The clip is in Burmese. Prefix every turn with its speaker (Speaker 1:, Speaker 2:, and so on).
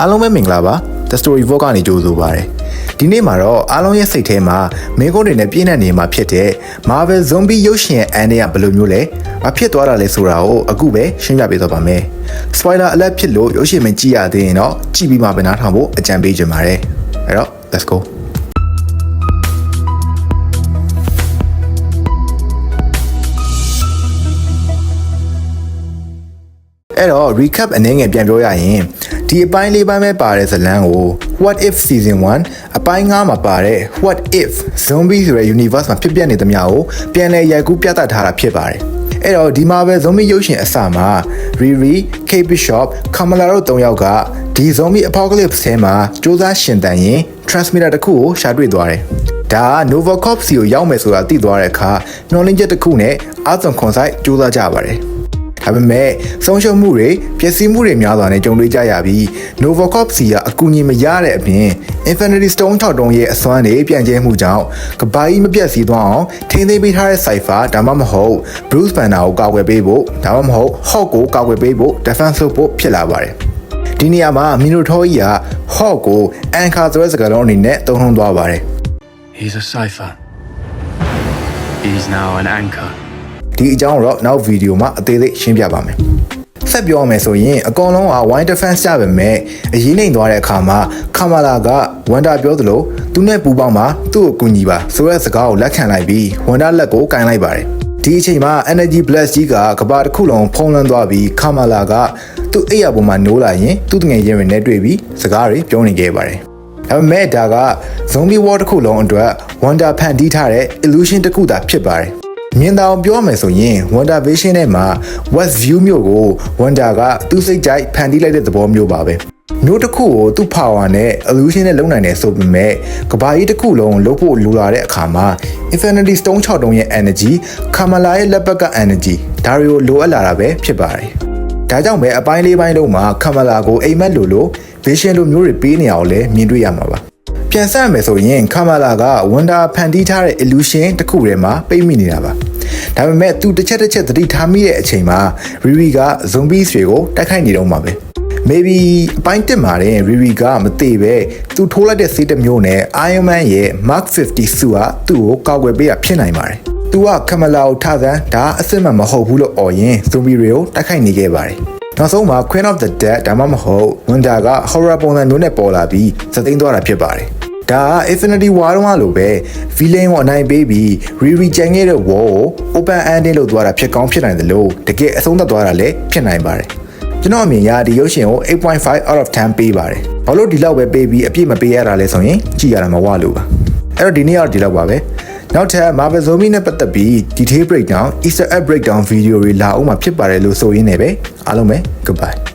Speaker 1: အားလုံးပဲမင်္ဂလာပါ The Story Vogue ကနေကြိုဆိုပါရစေဒီနေ့မှာတော့အားလုံးရဲ့စိတ်ထဲမှာမင်းကုန်းတွေနဲ့ပြည့်နေနေမှာဖြစ်တဲ့ Marvel Zombie ရုပ်ရှင်ရဲ့အန်တွေကဘယ်လိုမျိုးလဲမဖြစ်သွားတာလဲဆိုတာကိုအခုပဲရှင်းပြပေးသွားပါမယ် Spoiler alert ဖြစ်လို့ရုပ်ရှင်မကြည့်ရသေးရင်တော့ကြည့်ပြီးမှပဲနားထောင်ဖို့အကြံပေးချင်ပါတယ်အဲ့တော့ let's go အဲ့တော့ recap အနေငယ်ပြန်ပြောရရင်ဒီအပိုင်းလေးပိုင်းပဲပါတဲ့ဇလန်းကို What if season 1အပိုင်း9မှာပါတဲ့ What if zombie ဆိုတဲ့ universe မှာဖြစ်ပျက်နေသမျှကိုပြန်လည်ရိုက်ကူးပြသထားတာဖြစ်ပါတယ်အဲ့တော့ဒီမှာပဲ zombie ရုပ်ရှင်အစမှာ Riri, Kate Bishop, Kamala တို့၃ယောက်ကဒီ zombie apocalypse ထဲမှာစူးစမ်းရှင်တန်ရင် transmitter တစ်ခုကိုရှာတွေ့သွားတယ်ဒါက Nova Corp စီကိုရောက်မယ်ဆိုတာသိသွားတဲ့အခါမျှော်လင့်ချက်တစ်ခုနဲ့အာသွန်ခွန်ဆိုင်စူးစမ်းကြပါတယ် ဒါပေမဲ့ဆုံးရှုံးမှုတွေပျက်စီးမှုတွေများစွာနဲ့ကြုံတွေ့ကြရပြီး Novacorp စီကအကူအညီမရတဲ့အပြင် Infinity Stone 6တုံးရဲ့အစွမ်းတွေပြန့်ကျဲမှုကြောင့်ကဘာကြီးမပြတ်စီးသွားအောင်ထိန်းသိမ်းပေးထားတဲ့ Cypher ဒါမှမဟုတ် Bruce Banner ကိုကာကွယ်ပေးဖို့ဒါမှမဟုတ် Hulk ကိုကာကွယ်ပေးဖို့ Defense လုပ်ဖို့ဖြစ်လာပါတယ်ဒီနေရာမှာ Minotaur ကြီးက Hulk ကို Anchor ဆိုတဲ့စကားလုံးအနေနဲ့သုံးနှုန်းသွားပါတယ်
Speaker 2: He's a cipher. He's now an anchor.
Speaker 1: ဒီအကြောင်းတော့နောက်ဗီဒီယိုမှာအသေးစိတ်ရှင်းပြပါမယ်ဆက်ပြောမယ်ဆိုရင်အကောင်လုံးက wine defense ကြပါမယ်အရေးနိုင်သွားတဲ့အခါမှာခမာလာကဝန်တာပြောသလိုသူနဲ့ပူပေါင်းမှာသူ့ကိုကူညီပါဆိုတဲ့စကားကိုလက်ခံလိုက်ပြီးဝန်တာလက်ကိုကင်လိုက်ပါတယ်ဒီအချိန်မှာ energy blast ကြီးကကဘာတစ်ခုလုံးဖုံးလွှမ်းသွားပြီးခမာလာကသူ့အိယာပေါ်မှာနိုးလာရင်သူ့တငယ်ချင်းတွေနဲ့တွေ့ပြီးစကားတွေပြောနေခဲ့ပါတယ်ဒါပေမဲ့ဒါက zombie war တစ်ခုလုံးအတွက် wonder ဖန်တီးထားတဲ့ illusion တစ်ခုသာဖြစ်ပါတယ် မြင်သာအောင်ပြောမယ်ဆိုရင် Wonder Vision ထဲမှာ West View မြို့ကို Wonder ကသူ့စိတ်ကြိုက်ဖန်တီးလိုက်တဲ့သဘောမျိုးပါပဲမြို့တစ်ခုကိုသူ့ power နဲ့ illusion နဲ့လုံနိုင်တယ်ဆိုပေမဲ့ကဘာကြီးတစ်ခုလုံးလုတ်ဖို့လိုလာတဲ့အခါမှာ Infinity Stone 6တုံးရဲ့ energy Kamala ရဲ့လက်ဘက်က energy ဒါတွေကိုလိုအပ်လာတာပဲဖြစ်ပါတယ်ဒါကြောင့်ပဲအပိုင်းလေးပိုင်းလုံးမှာ Kamala ကိုအိမ်မက်လိုလို Vision လိုမျိုးတွေပေးနေအောင်လဲမြင်တွေ့ရမှာပါပြန်ဆက်မယ်ဆိုရင်ခမာလာကဝန်တာဖန်တီးထားတဲ့ illusion တစ်ခုထဲမှာပိတ်မိနေတာပါ ဒါပေမဲ့သူတစ်ချက်တစ်ချက်သတိထားမိတဲ့အချိန်မှာ Riri က zombies တွေကိုတိုက်ခိုက်နေတော့မှာပဲ maybe အပိုင်းတက်မှာတဲ့ Riri ကမသေးပဲသူထိုးလိုက်တဲ့စေးတစ်မျိုးနဲ့ Iron Man ရဲ့ Mark 50စုကသူ့ကိုကာကွယ်ပေးရဖြစ်နိုင်ပါတယ်သူကခမလာကိုထဆန်းဒါအစစ်မှန်မဟုတ်ဘူးလို့អော်ရင် zombie တွေကိုတိုက်ခိုက်နေခဲ့ပါတယ်နောက်ဆုံးမှာ Queen of the Dead ဒါမှမဟုတ် Wanda က horror ပုံစံမျိုးနဲ့ပေါ်လာပြီးစသိမ်းသွားတာဖြစ်ပါတယ် ဒါက Infinity War တုန်းကလိုပဲ villain ကိုအနိုင်ပေးပြီး re-re ကြံခဲ့တဲ့ war ကို open ending လုပ်သွားတာဖြစ်ကောင်းဖြစ်နိုင်တယ်လို့တကယ်အဆုံးသတ်သွားတာလည်းဖြစ်နိုင်ပါတယ်ကျွန်တော်အမြင်ရဒီရုပ်ရှင်ကို8.5 out of 10ပေးပါတယ်ဘာလို့ဒီလောက်ပဲပေးပြီးအပြည့်မပေးရတာလဲဆိုရင်ကြည်ရတာမဝလို့ပါအဲ့တော့ဒီနေ့ကတော့ဒီလောက်ပါပဲနောက်ထပ် Marvel Zombie နဲ့ပတ်သက်ပြီး detail breakdown Easter egg breakdown video တွေလာအောင်မှာဖြစ်ပါတယ်လို့ဆိုရင်းနေပဲအားလုံးပဲ goodbye